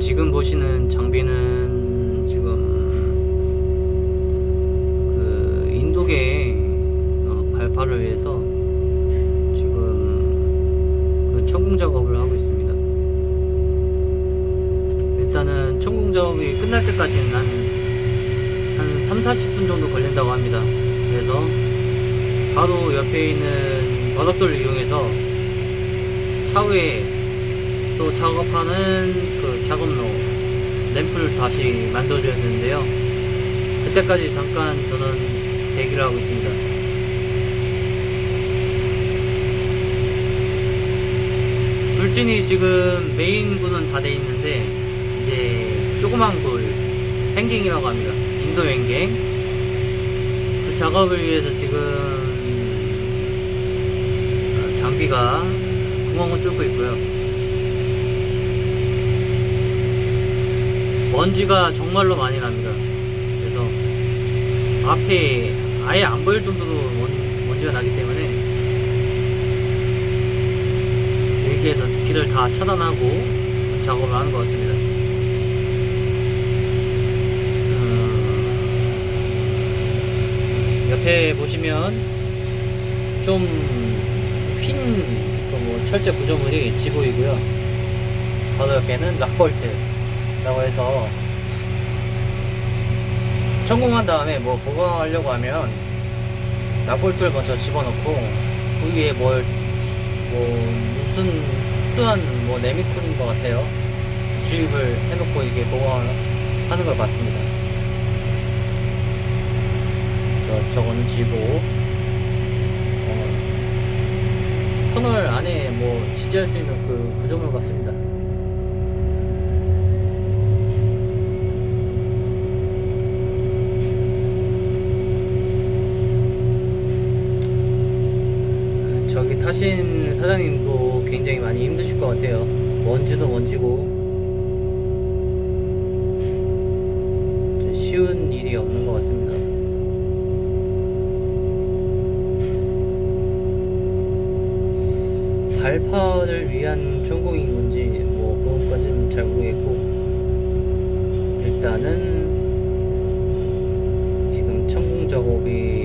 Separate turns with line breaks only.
지금 보시는 장비는 지금 그 인도계 어, 발파를 위해서 지금 그 천공 작업을 하고 있습니다. 일단은 천공 작업이 끝날 때까지는 한, 한 3, 40분 정도 걸린다고 합니다. 그래서 바로 옆에 있는 버덕돌을 이용해서 차후에 또 작업하는 그 작업로 램프를 다시 만들어줘야 되는데요. 그때까지 잠깐 저는 대기를 하고 있습니다. 불진이 지금 메인 굴은 다돼 있는데 이제 조그만 굴 행갱이라고 합니다. 인도 행갱 그 작업을 위해서 지금 어, 장비가 구멍을 뚫고 있고요. 먼지가 정말로 많이 납니다. 그래서 앞에 아예 안 보일 정도로 먼, 먼지가 나기 때문에 이렇게 해서 길을 다 차단하고 작업을 하는 것 같습니다. 어, 옆에 보시면 좀휜뭐 철제 구조물이 지보이고요. 바로 옆에는 락볼트 라고 해서 성공한 다음에 뭐 보강하려고 하면 락볼트를 먼저 집어넣고 그 위에 뭘 뭐 무슨 특수한 뭐 레미콘인 것 같아요. 주입을 해놓고 이게 보강하는 걸 봤습니다. 저 저거는 지보. 어, 터널 안에 뭐 지지할 수 있는 그 구조물 같습니다. 저기 타신 사장님도 굉장히 많이 힘드실 것 같아요. 먼지도 먼지고 좀 쉬운 일이 없는 것 같습니다. 발파를 위한 전공인 건지 뭐 그것까지는 잘 모르겠고 일단은 지금 천공 작업이